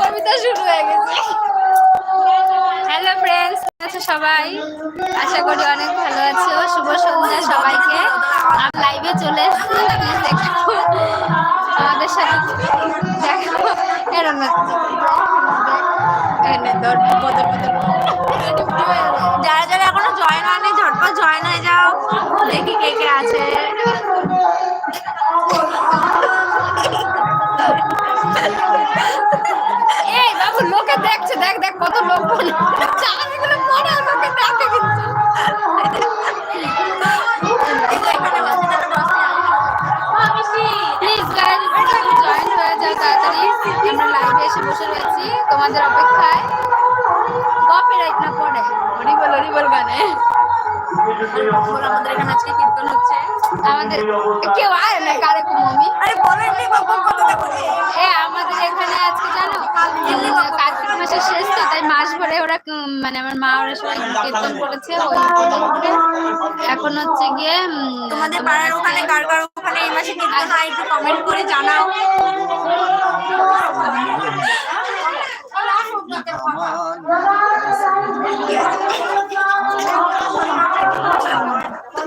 কবিতা শুরু হয়ে গেছে। হ্যালো ফ্রেন্ডস আছো সবাই? আশা করি অনেক ভালো আছো। শুভ সন্ধ্যা সবাইকে। আমি লাইভে চলে এসেছি। প্লিজ আমাদের সাথে দেখো। এরম। যারা যারা এখনও জয়েন হয়নি, ঝটপট জয়েন হয়ে যাও। দেখি কে কে আছে। দেখছে দেখ দেখ কত লোক চালাগুলো পড়ে আর লোকে দেখে কিন্তু তোমাদের অপেক্ষায় কপিরাইট না পড়ে হরিবল হরিবল গানে। আমাদের এখানে আজকে কীর্তন হচ্ছে। আমাদের কেউ আয় না কারে মমি আরে বলেননি বাবা কথাটা বলে এ আমাদের এখানে আজকে জানো কার্তিক মাসের শেষ তো তাই মাস ভরে ওরা মানে আমার মা ওরা সবাই কীর্তন করেছে ওই এখন হচ্ছে গিয়ে তোমাদের পাড়ার ওখানে কার কার ওখানে এই মাসে কীর্তন হয় একটু কমেন্ট করে জানাও।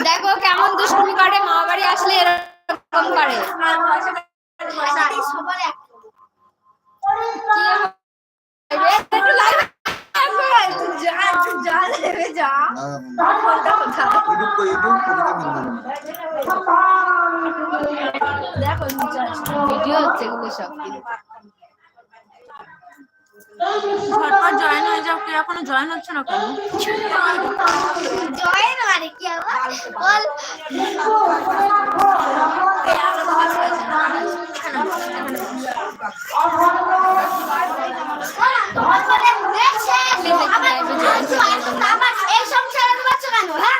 দেখো কেমন দুষ্টুমি করে মামা বাড়ি আসলে এরকম করে। দেখো ভিডিও হচ্ছে সব। ঝটপট জয়েন হয়ে যাও কেউ এখনও জয়েন হচ্ছে না কেন জয়েন মানে কি আবার বল তোমার করে দেখছে আমার এই সংসারে ঢুকাচ্ছ কেন হ্যাঁ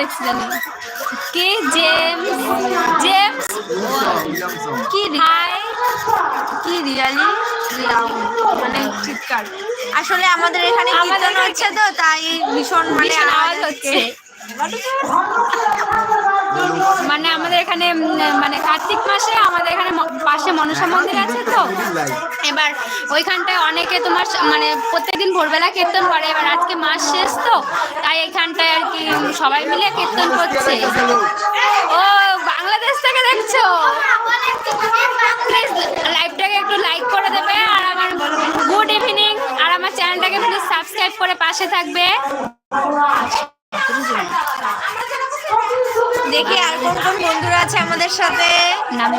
লিখছি জানি কে? জেমস জেমস কি হাই কি রিয়ালি? মানে চিৎকার। আসলে আমাদের এখানে আমাদের হচ্ছে তো তাই ভীষণ মানে আওয়াজ হচ্ছে। মানে আমাদের এখানে মানে কার্তিক মাসে আমাদের এখানে পাশে মনসা মন্দির আছে তো। এবার ওইখানটায় অনেকে তোমার মানে প্রত্যেকদিন ভোরবেলা কীর্তন করে, এবার আজকে মাস শেষ তো, তাই এখানটায় আর কি সবাই মিলে কীর্তন করছে। ও, বাংলাদেশ থেকে দেখছ? লাইভটাকে একটু লাইক করে দেবে, আর আমার গুড ইভিনিং আর আমার চ্যানেলটাকে প্লিজ সাবস্ক্রাইব করে পাশে থাকবে। দেখি আর কোন কোন বন্ধুরা আছে আমাদের সাথে? নাম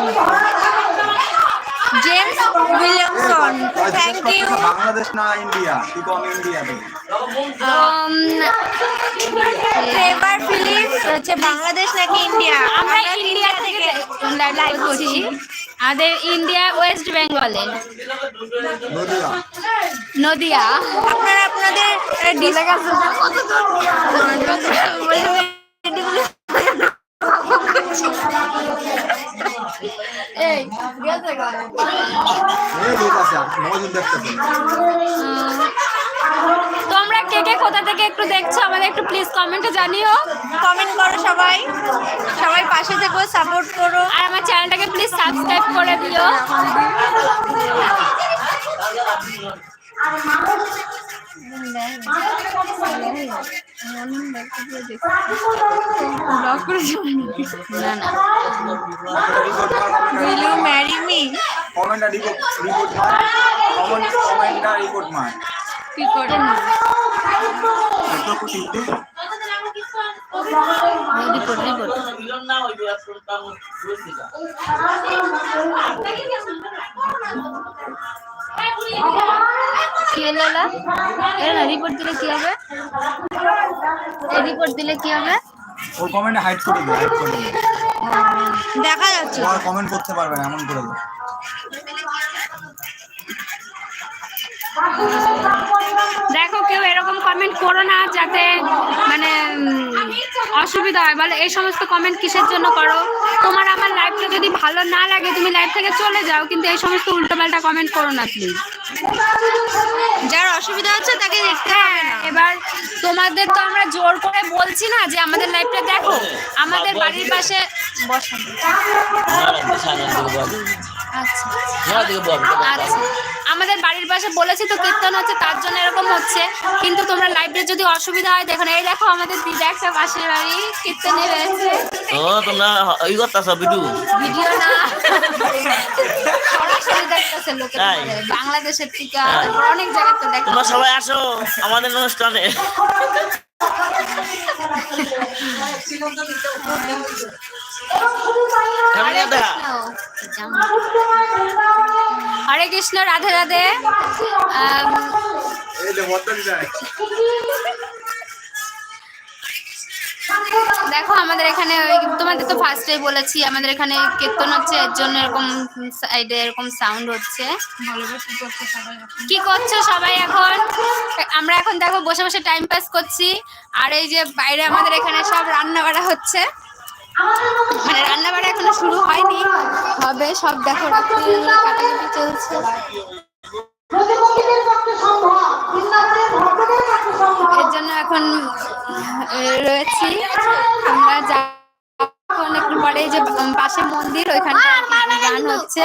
James Williamson thank you Bangladesh না ইন্ডিয়া? তুই কম ইন্ডিয়া উম, ফ্লেভার ফিলিপস হচ্ছে বাংলাদেশ নাকি ইন্ডিয়া? আমরা ইন্ডিয়া থেকে লাইভ করছি। আমাদের ইন্ডিয়া ওয়েস্ট বেঙ্গলে। নদিয়া। নদিয়া। আপনারা আপনাদের ডিলে তোমরা কে কে কোথা থেকে একটু দেখছ আমাদের একটু প্লিজ কমেন্টে জানিও। কমেন্ট করো সবাই। সবাই পাশে থেকো সাপোর্ট করো। আর আমার চ্যানেলটাকে প্লিজ সাবস্ক্রাইব করে দিও। ইউ ম্যারি মি কমেন্টটা রিপোর্ট রিপোর্ট মার কমেন্ট কমেন্টটা রিপোর্ট মার কি করে না এত কিন্তু রিপোর্ট না রিপোর্ট দিলে কি হবে? এই রিপোর্ট দিলে কি হবে? ওর কমেন্টে হাইড করে দিও হাইড করে দিও। দেখা যাচ্ছে। আর কমেন্ট করতে পারবে না এমন করে দিও। দেখো কেউ এরকম কমেন্ট করো না যাতে মানে অসুবিধা হয় বলে এই সমস্ত কমেন্ট কিসের জন্য করো তোমার আমার লাইফটা যদি ভালো না লাগে তুমি লাইফ থেকে চলে যাও কিন্তু এই সমস্ত উল্টোপাল্টা কমেন্ট করো না প্লিজ যার অসুবিধা হচ্ছে তাকে দেখতে হবে না এবার তোমাদের তো আমরা জোর করে বলছি না যে আমাদের লাইফটা দেখো আমাদের বাড়ির পাশে বসো আচ্ছা আচ্ছা আমাদের বাড়ির পাশে বলেছি তো কীর্তন হচ্ছে তার জন্য এরকম হচ্ছে। কিন্তু তোমরা লাইব্রেরি যদি অসুবিধা হয় দেখো এই দেখো আমাদের দিদা একটা পাশের বাড়ি কীর্তনে রয়েছে। ও তোমরা ই করতেছ ভিডিও? ভিডিও না। সরাসরি দেখতেছে লোকে বাংলাদেশের থেকে তারপর অনেক জায়গাতে দেখো। তোমরা সবাই আসো আমাদের অনুষ্ঠানে। হরে কৃষ্ণ। হরে কৃষ্ণ রাধে দেখো আমাদের এখানে তোমাদের তো ফার্স্টেই বলেছি, আমাদের এখানে কীর্তন হচ্ছে, এর জন্য এরকম সাইডে এরকম সাউন্ড হচ্ছে। কি করছ সবাই এখন? আমরা এখন দেখো বসে বসে টাইম পাস করছি, আর এই যে বাইরে আমাদের এখানে সব রান্না বাড়া হচ্ছে। মানে রান্না বাড়া এখনও শুরু হয়নি, হবে, সব দেখো চলছে। এর জন্য এখন রয়েছি। আমরা যা একটু পরে এই যে পাশে মন্দির ওইখানটা গান হচ্ছে।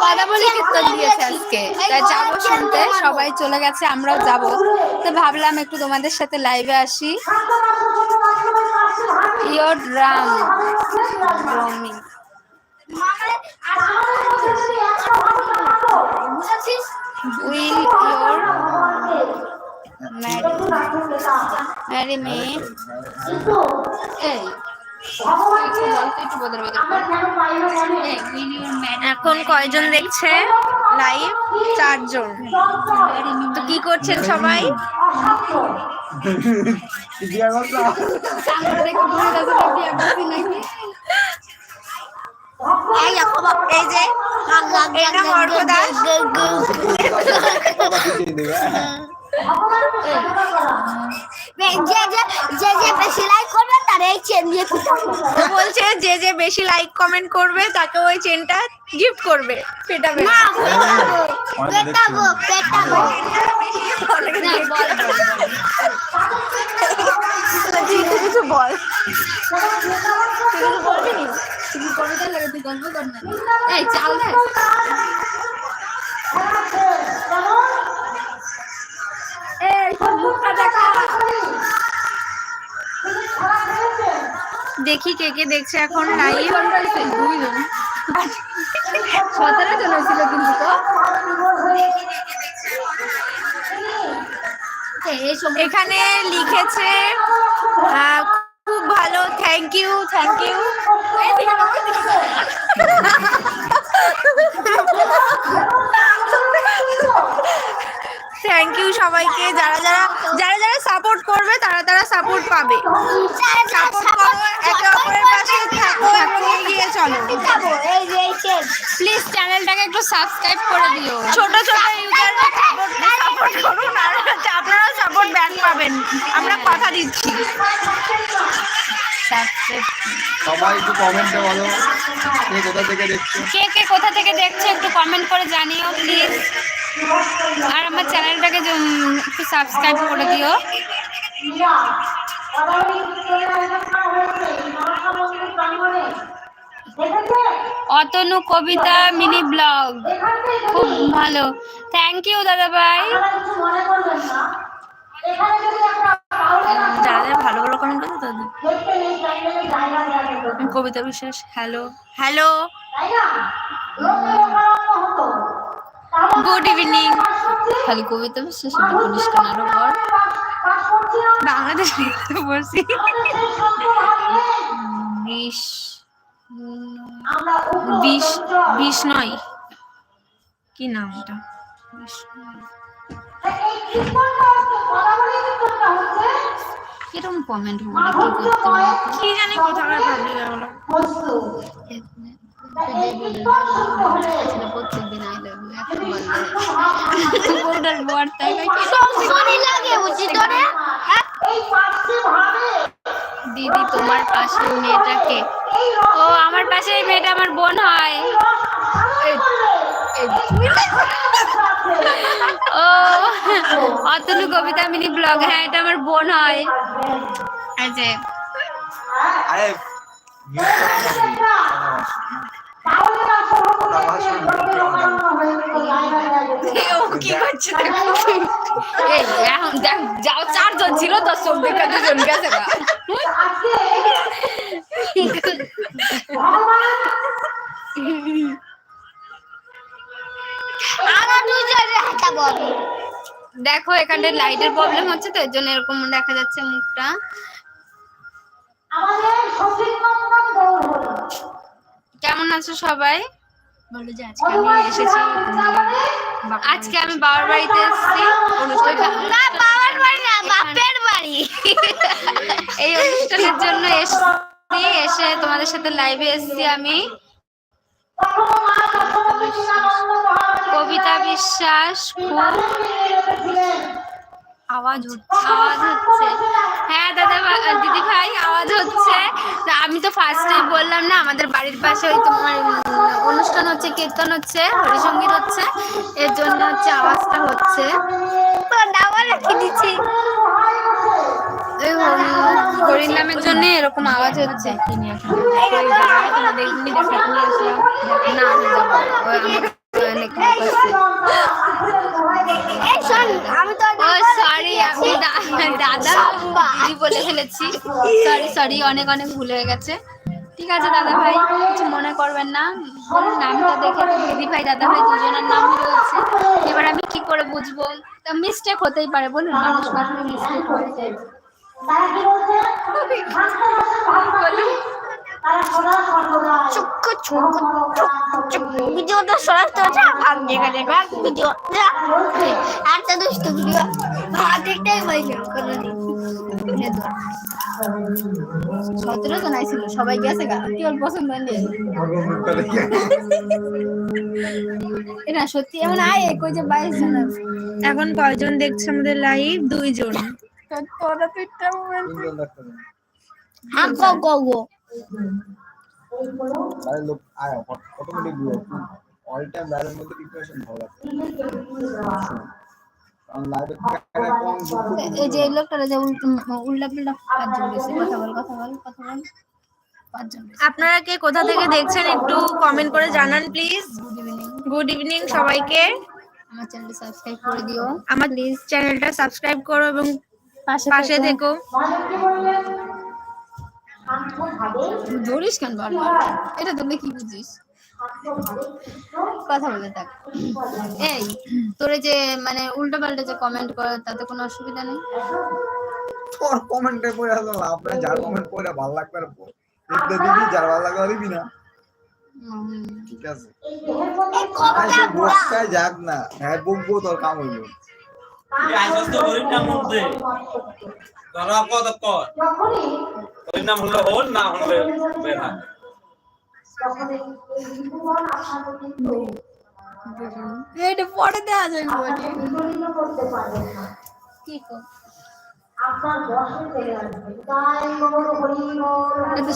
কথা কীর্তন দিয়েছে আজকে। তাই যাব শুনতে। সবাই চলে গেছে আমরাও যাব। তো ভাবলাম একটু তোমাদের সাথে লাইভে আসি। Your ram rummy will your marry may এই এখন কয়জন দেখছে? লাইভ চারজন। তো কি করছেন সবাই? আমরা দেখে। এই যে যে যে যে যে বেশি লাইক করবে তার এই চেন দিয়ে বলছে যে যে বেশি লাইক কমেন্ট করবে তাকে ওই চেনটা গিফট করবে পেটাবে না। কিছু বল তুই কিছু বলবি নি? তুই কি কবিতা লাগে? তুই গল্প কর না। এই, চাল দেখি কে কে দেখছে এখন লাইভ দুইজন সতেরো জন হয়েছিল কিন্তু তো। এই, এই সময় এখানে লিখেছে খুব ভালো thank you thank you thank you সবাইকে যারা যারা যারা যারা সাপোর্ট করবে তারা তারা সাপোর্ট পাবে। সাপোর্ট করো অপরের পাশে থাকো এবং এগিয়ে চলো। প্লিজ চ্যানেলটাকে একটু সাবস্ক্রাইব করে দিও। ছোট ছোট ইউজাররা সাপোর্ট সাপোর্ট করুন আর আপনারাও সাপোর্ট ব্যাক পাবেন। আমরা কথা দিচ্ছি। সবাই একটু কমেন্টে বলো কে কোথা থেকে দেখছ? কে কে কোথা থেকে দেখছ একটু কমেন্ট করে জানিও প্লিজ আর আমার চ্যানেলটাকে একটু সাবস্ক্রাইব করে দিও। Atanu Kabita mini blog. খুব ভালো। থ্যাংক ইউ দাদা ভাই যারা ভালো ভালো কমেন্ট করছে তাদের কবিতা বিশ্বাস হ্যালো হ্যালো গুড ইভিনিং খালি কবিতা বিশ্বাস আরও বল। বাংলাদেশ লিখতে বলছি। বিশ নয়। কি নাম এটা কীরকম কমেন্ট মানে কি জানি কোথাকার পাবলিক এগুলো প্রত্যেকদিন আই লাভ ইউ বর্ডার বর তাই লাগে বুঝছি তোরে হ্যাঁ দিদি তোমার পাশের মেয়েটাকে। ও আমার পাশে এই মেয়েটা আমার বোন হয়। ও অতনু কবিতা মিনি ব্লগ হ্যাঁ এটা আমার বোন হয়। এই যাও চারজন ছিল গেছে দেখো এখানে লাইটের প্রবলেম হচ্ছে, তো এর জন্য এরকম দেখা যাচ্ছে মুখটা। কেমন আছো সবাই? বলো যে আজকে আমি এসেছি আজকে আমি বাবার বাড়িতে এসেছি। অনুষ্ঠান- না বাবার বাড়ি না বাপের বাড়ি। এই অনুষ্ঠানের জন্য এসেছি এসে তোমাদের সাথে লাইভে এসেছি আমি। কবিতা বিশ্বাস খুব আওয়াজ হচ্ছে আওয়াজ হচ্ছে। হ্যাঁ দাদা দিদি ভাই আওয়াজ হচ্ছে। আমি তো ফার্স্টে বললাম না আমাদের বাড়ির পাশে ওই তোমার অনুষ্ঠান হচ্ছে কীর্তন হচ্ছে হরিসঙ্গীত হচ্ছে। এর জন্য হচ্ছে আওয়াজটা হচ্ছে। ডাবল রেখে দিচ্ছি? এই হরি- হরির নামের জন্য এরকম আওয়াজ হচ্ছে। না আমি যাব না। ওই আমাকে অনেক লোক আসছে। এই শোন আমি তো ও সরি আমি দা- দাদা দিদি বলে ফেলেছি। সরি সরি অনেক অনেক ভুল হয়ে গেছে। ঠিক আছে দাদা ভাই কিছু মনে করবেন না। বলুন নামটা দেখে দিদি ভাই দাদা ভাই দুজনের নাম রয়েছে এবার আমি কি করে বুঝব? তা মিস্টেক হতেই পারে বলুন মানুষ কখনো মিস্টেক হতে বলুন। চুক্ক চুক্ক চুক ভিডিওটা সরাতে হচ্ছে ভাগ দেখা দেখা ভিডিও। একটা দুষ্ট ভিডিও। ভাগ কোনোদিন সতেরো জন আইছিল সবাই গেছে গা। কি ওর পছন্দ নেই সত্যি এমন আয় কই যে বাইশ জন এখন কয়জন দেখছে আমাদের লাইভ দুইজন। তোরা তো একটা হ্যাঁ গো গো। গো লোক আয় অটোমেটিক অল টাইম বাইরের মধ্যে প্রিপারেশন ভালো এই যে লোকটা যে উল্টা পাল্টা পাঁচজন গেছে কথা বল কথা বল কথা বল। পাঁচজন আপনারা কে কোথা থেকে দেখছেন একটু কমেন্ট করে জানান please good evening good evening সবাইকে। আমার চ্যানেলটা সাবস্ক্রাইব করে দিও আমার প্লিজ চ্যানেলটা সাবস্ক্রাইব করো এবং পাশে থেকো। ধরিস কেন বারবার? এটা তোমরা কি বুঝিস? কথা বলে থাক। এই তোরে যে মানে উল্টো পাল্টা যে কমেন্ট করে তাতে কোনো অসুবিধা নেই? তোর কমেন্টে পড়ে আসলে লাভ নাই যার কমেন্ট পড়ে ভালো লাগবে আর দেখতে দিবি যার ভালো লাগবে দিবি না। ঠিক আছে। যাক না। হ্যাঁ বকবো তোর কাম হইল। আইসস্ত গরিব নাম মধ্যে ধরা কত কর গরিব নাম হলে হল না হলে বেড়া এটা পরে দেওয়া যায় বলি কি কর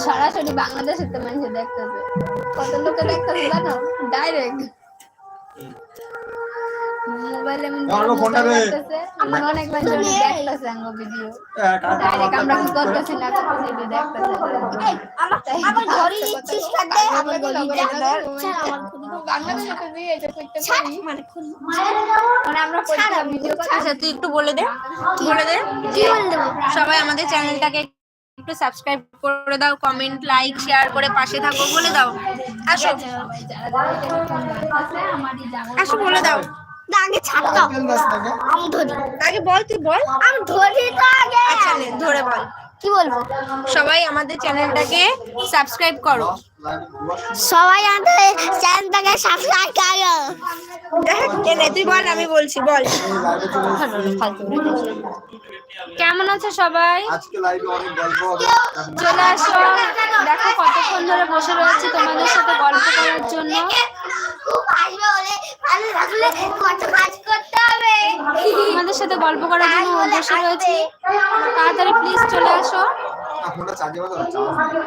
সরাসরি বাংলাদেশের তো মানুষ দেখতেছে কত লোকে দেখতেছে জানো? ডাইরেক্ট মোবাইলে এমন ফোনটা দে। আমার অনেক মানুষ দেখতেছে আঙ্গ ভিডিও ডাইরেক্ট আমরা কি করতেছি না করতেছি দেখতেছে। আমার আমার ঘরে ইচ্ছিস কাটে আমার ঘরে বাংলাদেশে তো বিয়ে এটা করতে পারি। মানে খুল মানে আমরা করতাম ভিডিও আচ্ছা তুই একটু বলে দে বলে দে। কি বলে দেবো? সবাই আমাদের চ্যানেলটাকে একটু সাবস্ক্রাইব করে দাও কমেন্ট লাইক শেয়ার করে পাশে থাকো বলে দাও। আসো। আসো বলে দাও। না, আগে ছাড় দাও। আমি ধরি। আগে বল তুই বল। আমি ধরি তো আগে। আচ্ছা ধরে বল। কি বলব? সবাই আমাদের চ্যানেলটাকে সাবস্ক্রাইব করো। সবাই আমাদের চ্যানেলটাকে সাবস্ক্রাইব করো। এনে তুই বল আমি বলছি বল। কেমন আছে সবাই? চলে আসো। দেখো কতক্ষণ ধরে বসে রয়েছি তোমাদের সাথে গল্প করার জন্য। তোমাদের সাথে গল্প করার জন্য বসে রয়েছি। তাড়াতাড়ি প্লিজ চলে আসো।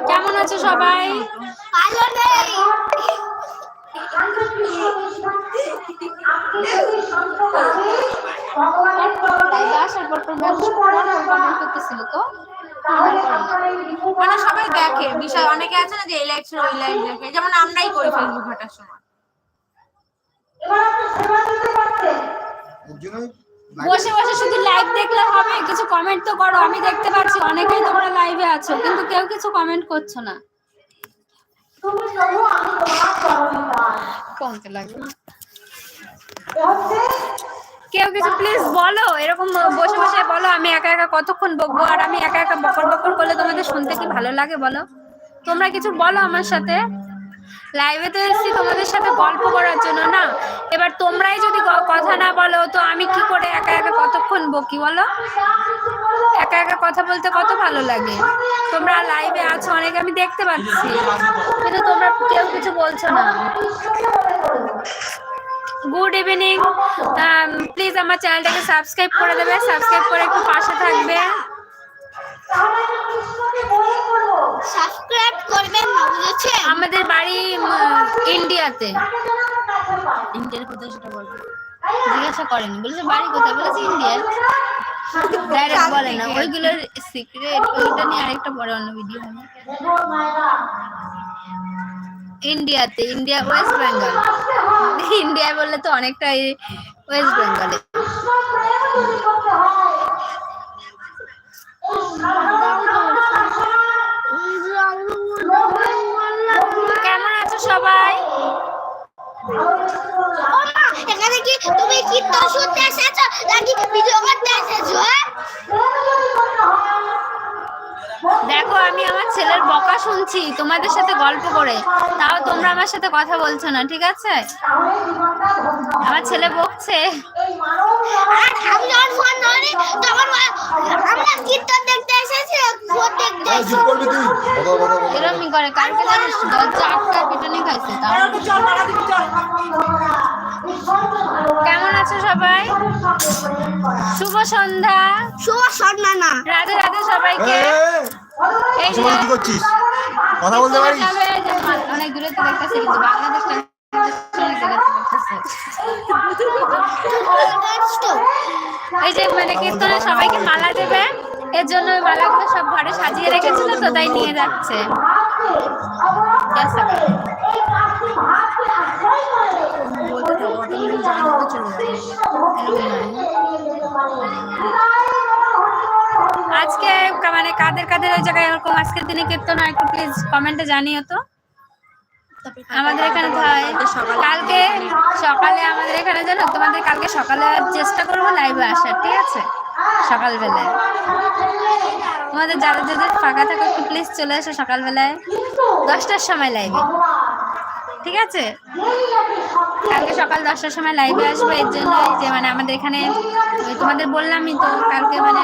কেমন আছো সবাই? ভালো নেই আসার পর পর মানুষ কমেন্ট করতেছিল তো মানে সবাই দেখে। বিষয় অনেকে আছে না যে এই লাইভ ওই লাইভ দেখে। যেমন আমরাই করি ফেসবুক ঘাটার সময়। বসে বসে শুধু লাইভ দেখলে হবে। কিছু কমেন্ট তো করো। আমি দেখতে পাচ্ছি অনেকেই তোমরা লাইভে আছো কিন্তু কেউ কিছু কমেন্ট করছ না। কেউ কিছু প্লিজ বলো এরকম বসে বসে বলো আমি একা একা কতক্ষণ বকবো আর আমি একা একা বকর বকর করলে তোমাদের শুনতে কি ভালো লাগে বলো? তোমরা কিছু বলো আমার সাথে। লাইভে তো এসেছি তোমাদের সাথে গল্প করার জন্য না? এবার তোমরাই যদি কথা না বলো তো আমি কি করে একা একা কতক্ষণ বকি বলো? একা একা কথা বলতে কত ভালো লাগে। তোমরা লাইভে আছো অনেক আমি দেখতে পাচ্ছি। কিন্তু তোমরা কেউ কিছু বলছো না। গুড ইভিনিং প্লিজ Um, আমার চ্যানেলটাকে সাবস্ক্রাইব করে দেবে। সাবস্ক্রাইব করে একটু পাশে থাকবে। সাবস্ক্রাইব করবেন না বুঝেছেন আমাদের বাড়ি ইন্ডিয়াতে ইন্ডিয়ার কোথায় সেটা বলব জিজ্ঞাসা করেনি। বলেছে, বাড়ি কোথায়? বলেছে ইন্ডিয়া ডাইরেক্ট বলে না। ওইগুলোর সিক্রেট ওইটা নিয়ে আরেকটা পরে অন্য ভিডিও হবে। ইন্ডিয়াতে, ইন্ডিয়া, ওয়েস্ট বেঙ্গল। ইন্ডিয়া বললে তো অনেকটাই ওয়েস্ট বেঙ্গলে। কেমন আছো সবাই? এখানে কি তুমি কি তো শুনতে এসেছ নাকি ভিডিও করতে এসেছ হ্যাঁ? দেখো আমি আমার ছেলের বকা শুনছি তোমাদের সাথে গল্প করে। তাও তোমরা আমার সাথে কথা বলছো না ঠিক আছে? আমার ছেলে বকছে। বদল এরকমই করে কালকে জানিস দরজা আটকা পিটনি খাইছে তাও। কেমন আছো সবাই? শুভ সন্ধ্যা। শুভ সন্ধ্যা না। রাধে রাধে সবাইকে। এই যে কি করছিস? কথা বলতে পারিস? অনেক দূরে তো দেখতেছে কিন্তু বাংলাদেশ এই যে মানে কীর্তনে সবাইকে মালা দেবে। এর জন্য ওই মালাগুলো সব ঘরে সাজিয়ে রেখেছিল তো তাই নিয়ে যাচ্ছে। আজকে মানে কাদের কাদের ওই জায়গায় এরকম আজকের দিনে কীর্তন হয় একটু প্লিজ কমেন্টে জানিও তো। আমাদের এখানে হয়। কালকে সকালে আমাদের এখানে জানো, তোমাদের কালকে সকালে চেষ্টা করব লাইভে আসার, ঠিক আছে? সকালবেলায়। তোমাদের যারা যাদের ফাঁকা থাকে একটু প্লিজ চলে এসো সকালবেলায়। দশটার সময় লাইভে ঠিক আছে? কালকে সকাল দশটার সময় লাইভে আসব, এর জন্য যে মানে আমাদের এখানে তোমাদের বললামই তো, কালকে মানে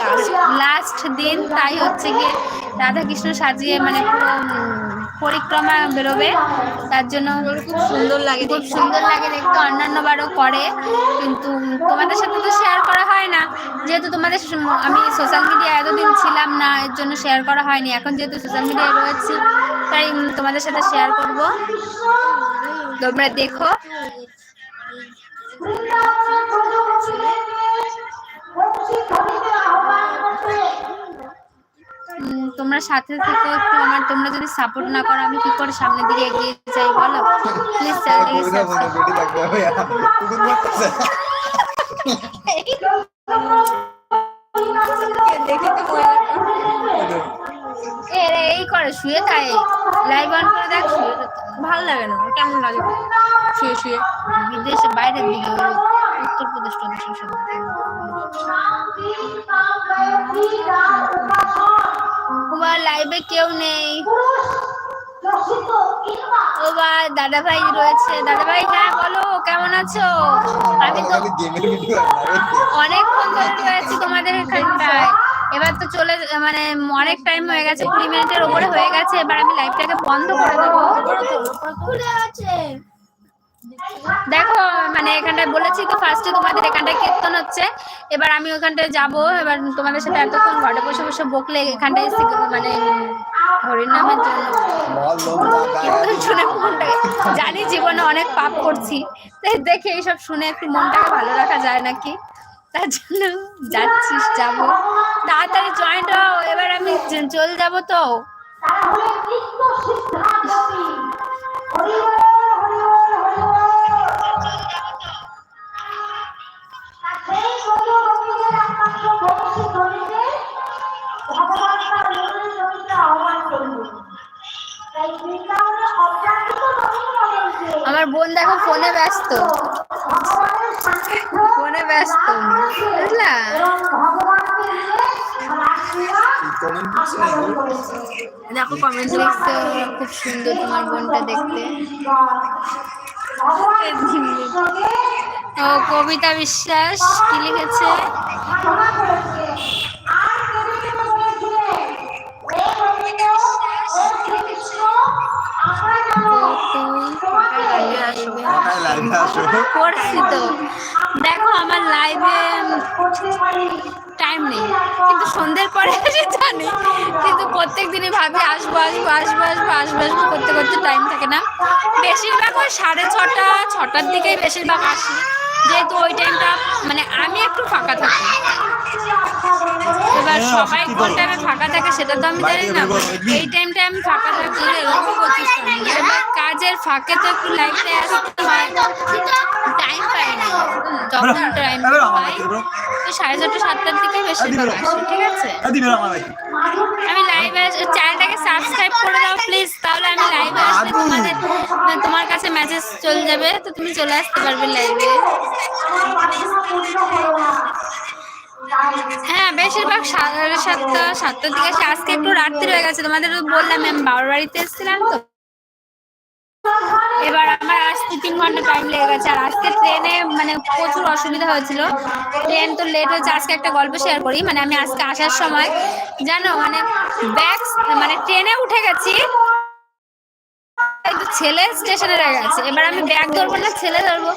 লাস্ট লাস্ট দিন তাই হচ্ছে গিয়ে রাধাকৃষ্ণ সাজিয়ে মানে পুরো পরিক্রমা বেরোবে। তার জন্য খুব সুন্দর লাগে, খুব সুন্দর লাগে দেখতে। অন্যান্য বারও করে, কিন্তু তোমাদের সাথে তো শেয়ার করা হয় না। যেহেতু তোমাদের আমি সোশ্যাল মিডিয়া এতদিন ছিলাম না, এর জন্য শেয়ার করা হয়নি। এখন যেহেতু সোশ্যাল মিডিয়ায় রয়েছি, তাই তোমাদের সাথে শেয়ার করব। তোমরা দেখো। তোমরা সাথে থেকে একটু আমার তোমরা যদি সাপোর্ট না করো আমি কি করে সামনের দিকে এগিয়ে যাই বলো? প্লিজ চ্যানেলটাকে সাবস্ক্রাইব এই করে শুয়ে খায় লাইভ অন করে দেখ শুয়ে ভালো লাগে না কেমন লাগে? শুয়ে শুয়ে। বিদেশে বাইরের দিকে উত্তরপ্রদেশ টদেশ ওসব তোমার লাইভে কেউ নেই। ও বা দাদা ভাই রয়েছে। দাদা ভাই হ্যাঁ বলো কেমন আছো? আমি তো অনেকক্ষণ ধরে রয়েছি তোমাদের এখানটায়। এবার তো চলে মানে অনেক টাইম হয়ে গেছে কুড়ি মিনিটের ওপরে হয়ে গেছে। এবার আমি লাইভটাকে বন্ধ করে দেবো। খুলে আছে? দেখো মানে এখানটায় বলেছি তো ফার্স্টে তোমাদের এখানটায় কীর্তন হচ্ছে। এবার আমি ওখানটায় যাব, এবার তোমাদের সাথে এতক্ষণ ঘরে বসে বসে বকলে এখানটায় মানে হরিনামের জন্য কীর্তন শুনে মনটাকে জানি জীবনে অনেক পাপ করছি। তাই দেখে এইসব শুনে একটু মনটাকে ভালো রাখা যায় নাকি? তার জন্য যাচ্ছিস যাব। তাড়াতাড়ি জয়েন্ট হও, এবার আমি চলে যাব তো। আমার বোন দেখো ফোনে ব্যস্ত। ফোনে ব্যস্ত। বুঝলা? দেখো কমেন্ট লিখছে খুব সুন্দর তোমার বোনটা দেখতে। ও কবিতা বিশ্বাস, কি লিখেছে? করছি তো। দেখো, আমার লাইভে টাইম নেই। কিন্তু সন্ধ্যের পরে এসে জানি, কিন্তু প্রত্যেক দিনই ভাবি, আসব আসব আসব আসব আসব আসব করতে করতে টাইম থাকে না। বেশিরভাগ ওই সাড়ে ছটা, ছটার দিকেই বেশিরভাগ আসি। যেহেতু ওই টাইমটা মানে আমি একটু ফাঁকা থাকি এবার সবাই কোন টাইমে ফাঁকা থাকে সেটা তো আমি জানি না এই টাইমটা আমি ফাঁকা থাকি এবার কাজের ফাঁকে তো একটু লাইফে আসতে হয় টাইম পাই না যখন টাইম পাই ওই সাড়ে চারটে সাতটার দিকে বেশি ঠিক আছে লাইভে চ্যানেলটাকে সাবস্ক্রাইব করে দাও প্লিজ তাহলে আমি লাইভে আসলে তোমাদের তোমার কাছে মেসেজ চলে যাবে, তো তুমি চলে আসতে পারবে লাইভে হ্যাঁ বেশিরভাগ সাড়ে সাতটা, সাতটার দিকে আজকে একটু রাত্রি হয়ে গেছে তোমাদের বললাম, আমি বাবার বাড়িতে এসেছিলাম তো। এবার আমার আসতে তিন ঘণ্টা টাইম লেগে গেছে, আর আজকে ট্রেনে মানে প্রচুর অসুবিধা হয়েছিল। ট্রেন তো লেট হয়েছে, আজকে একটা গল্প শেয়ার করি। মানে আমি আজকে আসার সময়, জানো মানে ব্যাগ মানে ট্রেনে উঠে গেছি কিন্তু ছেলে স্টেশনে গেছে। এবার আমি ব্যাগ ধরবো না, ছেলে ধরবো।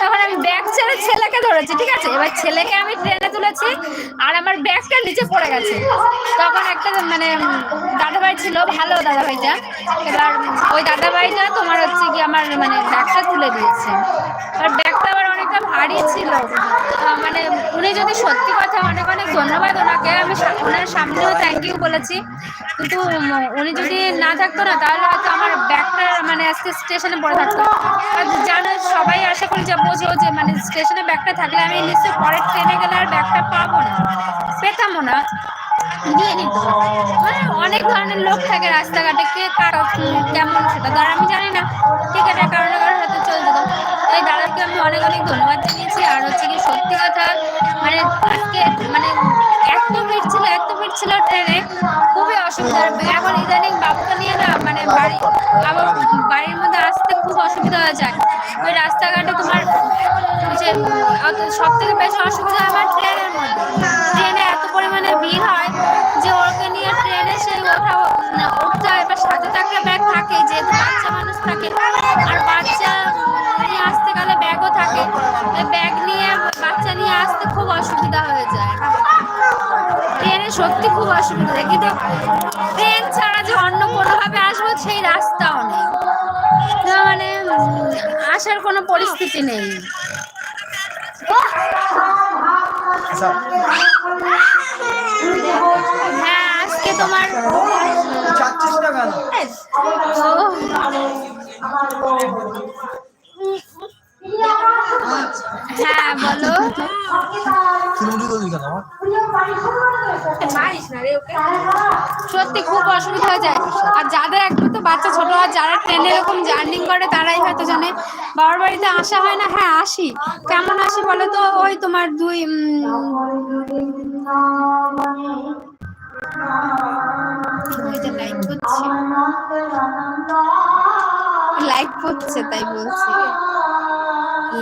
তখন আমি ব্যাগ ছেড়ে ছেলেকে ধরেছি, ঠিক আছে? এবার ছেলেকে আমি ট্রেনে তুলেছি আর আমার ব্যাগটা নিচে পড়ে গেছে। তখন একটা মানে দাদাভাই ছিল, ভালো দাদাভাইটা। এবার ওই দাদাভাইটা তোমার হচ্ছে কি আমার মানে ব্যাগটা তুলে দিয়েছে। ব্যাগটা আবার অনেকটা ভারী ছিল। মানে উনি যদি সত্যি কথা অনেক অনেক ধন্যবাদ ওনাকে, আমি ওনার সামনেও থ্যাংক ইউ বলেছি। কিন্তু উনি যদি না থাকতো না, তাহলে হয়তো আমার ব্যাগটা মানে আজকে স্টেশনে পড়ে থাকতো। জানো, সবাই আশা করি যে বোঝো যে মানে স্টেশনে ব্যাগটা থাকলে আমি নিশ্চয়ই পরের ট্রেনে গেলে আর ব্যাগটা পাবো না, পেতামও না। মানে অনেক ধরনের লোক থাকে রাস্তাঘাটে, কে কার কেমন সেটা আর আমি জানি না। ঠিক টিকিটের কারণে কারণে হয়তো চলে যেত তাই দাদাকে আমি অনেক অনেক ধন্যবাদ জানিয়েছি। আর হচ্ছে কি সত্যি কথা মানে আজকে মানে এত ভিড় ছিল, এত ভিড় ছিল ট্রেনে, খুবই অসুবিধা। এখন ইদানিং বাবুকে নিয়ে না মানে বাড়ি আবার বাড়ির মধ্যে আসতে খুব অসুবিধা হয়ে যায়। ওই রাস্তাঘাটে তোমার যে সব থেকে বেশি অসুবিধা আমার ট্রেনের মধ্যে। সত্যি খুব অসুবিধা হয়। কিন্তু ট্রেন ছাড়া যে অন্য কোনোভাবে আসব, সেই রাস্তাও নেই। মানে আসার কোনো পরিস্থিতি নেই হ্যাঁ আজকে তোমার চাচ্ছিস না কেন হ্যাঁ বলো সত্যি খুব অসুবিধা হয়ে যায়। আর যাদের একটু তো বাচ্চা ছোট আর যারা ট্রেনে এরকম জার্নি করে তারাই হয়তো জানে। বাবার বাড়িতে আসা হয় না হ্যাঁ আসি। কেমন আসি বলো তো? ওই তোমার দুই লাইক করছে লাইক করছে তাই বলছি।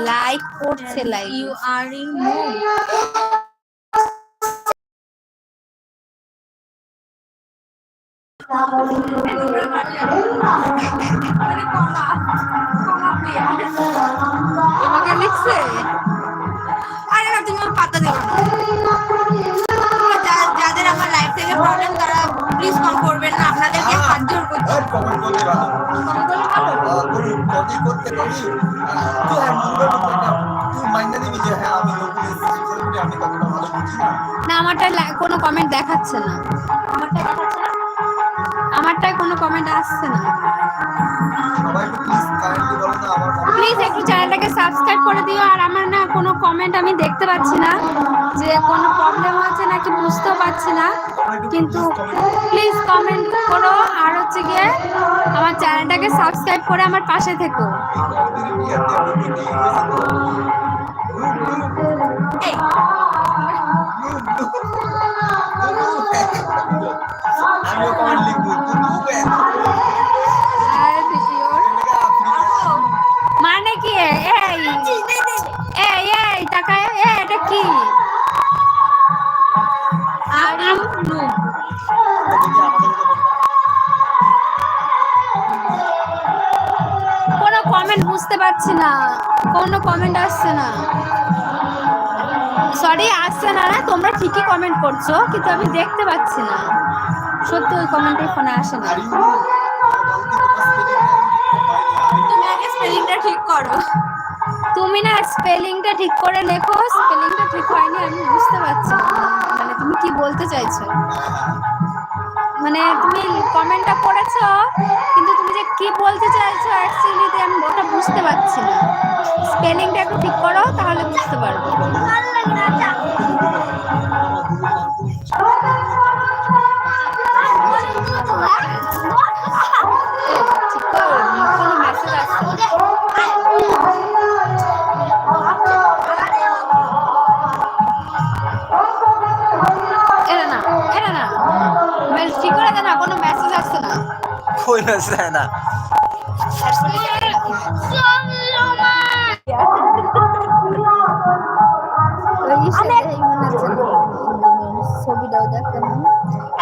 লাইক করছে লাইক ইউ আর ইন তোমাকে লিখছে আরে না তুমি পাতা দেবে যাদের আমার লাইফ থেকে প্রবলেম তারা প্লিজ কম করবেন না আপনাদেরকে হাত জোর করছি না আমারটা কোনো কমেন্ট দেখাচ্ছে না। আমারটা দেখাচ্ছে না। কমেন্ট আসছে না। প্লিজ একটু চ্যানেলটাকে সাবস্ক্রাইব করে দিও। আর আমার না কোনো কমেন্ট আমি দেখতে পাচ্ছি না যে কোনো প্রবলেম আছে নাকি বুঝতেও পারছি না। কিন্তু প্লিজ কমেন্ট করো। আর হচ্ছে গিয়ে আমার চ্যানেলটাকে সাবস্ক্রাইব করে আমার পাশে থেকো। এই কোনো কমেন্ট আসছে না। সরি আসছে না না তোমরা ঠিকই কমেন্ট করছ কিন্তু আমি দেখতে পাচ্ছি না। সত্যি ওই কমেন্ট ফোনে আসে না। তুমি আগে স্পেলিংটা ঠিক করো। তুমি না স্পেলিংটা ঠিক করে লেখো স্পেলিংটা ঠিক হয়নি আমি বুঝতে পারছি না। মানে তুমি কি বলতে চাইছো? মানে তুমি কমেন্টটা করেছ, কিন্তু তুমি যে কি বলতে চাইছো অ্যাকচুয়ালি আমি ওটা বুঝতে পারছি না। স্পেলিংটা একটু ঠিক করো, তাহলে বুঝতে পারব। না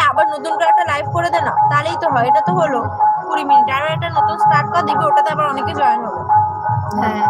আবার নতুন করে একটা লাইভ করে দে না। তাহলেই তো হয় এটা তো হলো। কুড়ি মিনিট। আর একটা নতুন স্টার্ট কর দেখবি ওটাতে আবার অনেকে জয়েন হবে। হ্যাঁ।